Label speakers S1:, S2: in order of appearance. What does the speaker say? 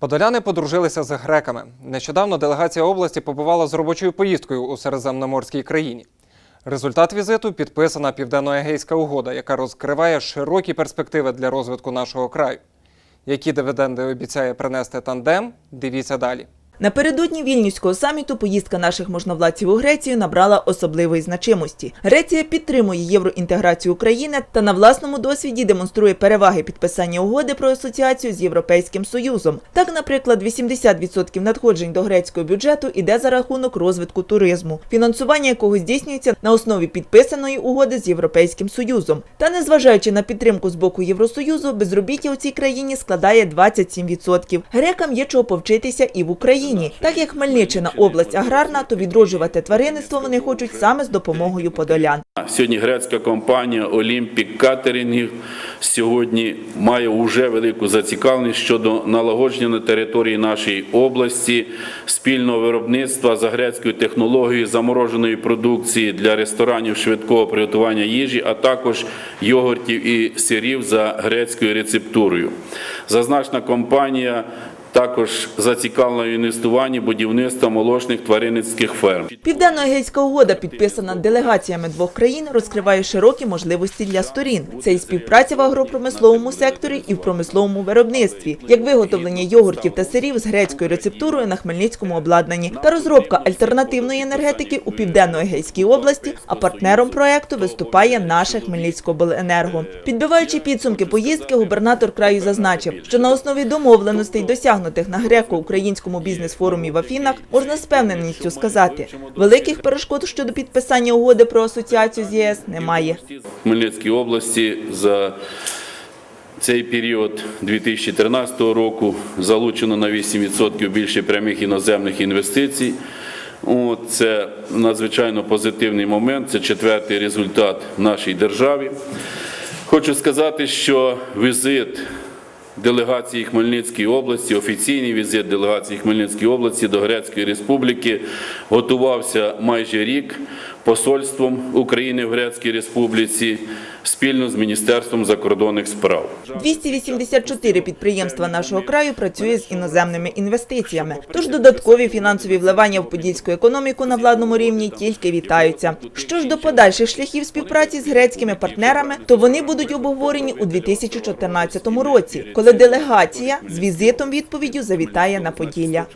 S1: Подоляни подружилися з греками. Нещодавно делегація області побувала з робочою поїздкою у Середземноморській країні. Результат візиту підписана Південно-Егейська угода, яка розкриває широкі перспективи для розвитку нашого краю. Які дивіденди обіцяє принести тандем, дивіться далі.
S2: Напередодні вільнюського саміту поїздка наших можновладців у Грецію набрала особливої значимості. Греція підтримує євроінтеграцію України та на власному досвіді демонструє переваги підписання угоди про асоціацію з Європейським Союзом. Так, наприклад, 80% надходжень до грецького бюджету іде за рахунок розвитку туризму, фінансування якого здійснюється на основі підписаної угоди з Європейським Союзом. Та незважаючи на підтримку з боку Євросоюзу, безробіття у цій країні складає 27%. Грекам є чого повчитися і в Україні. Так як Хмельниччина область аграрна, то відроджувати тваринництво вони хочуть саме з допомогою подолян.
S3: Сьогодні грецька компанія Олімпік Катерінгів сьогодні має вже велику зацікавленість щодо налагодження на території нашої області спільного виробництва за грецькою технологією замороженої продукції для ресторанів швидкого приготування їжі, а також йогуртів і сирів за грецькою рецептурою. Зазначена компанія також зацікавлена в інвестуванні будівництва молочних тваринницьких ферм.
S2: Південно-Егейська угода, підписана делегаціями двох країн, розкриває широкі можливості для сторін. Це і співпраця в агропромисловому секторі, і в промисловому виробництві, як виготовлення йогуртів та сирів з грецькою рецептурою на хмельницькому обладнанні та розробка альтернативної енергетики у південно-егейській області. А партнером проекту виступає наше Хмельницькобленерго. Підбиваючи підсумки поїздки, губернатор краю зазначив, що на основі домовленостей, досягнутих на греко-українському бізнес-форумі в Афінах, можна з певненістю сказати, великих перешкод щодо підписання угоди про асоціацію з ЄС немає.
S3: В Хмельницькій області за цей період 2013 року залучено на 8% більше прямих іноземних інвестицій. Це надзвичайно позитивний момент, це четвертий результат нашій державі. Хочу сказати, що візит делегації Хмельницької області, офіційний візит делегації Хмельницької області до Грецької Республіки готувався майже рік посольством України в Грецькій Республіці спільно з Міністерством закордонних справ.
S2: 284 підприємства нашого краю працює з іноземними інвестиціями. Тож додаткові фінансові вливання в подільську економіку на владному рівні тільки вітаються. Що ж до подальших шляхів співпраці з грецькими партнерами, то вони будуть обговорені у 2014 році, коли делегація з візитом відповіддю завітає на Поділля.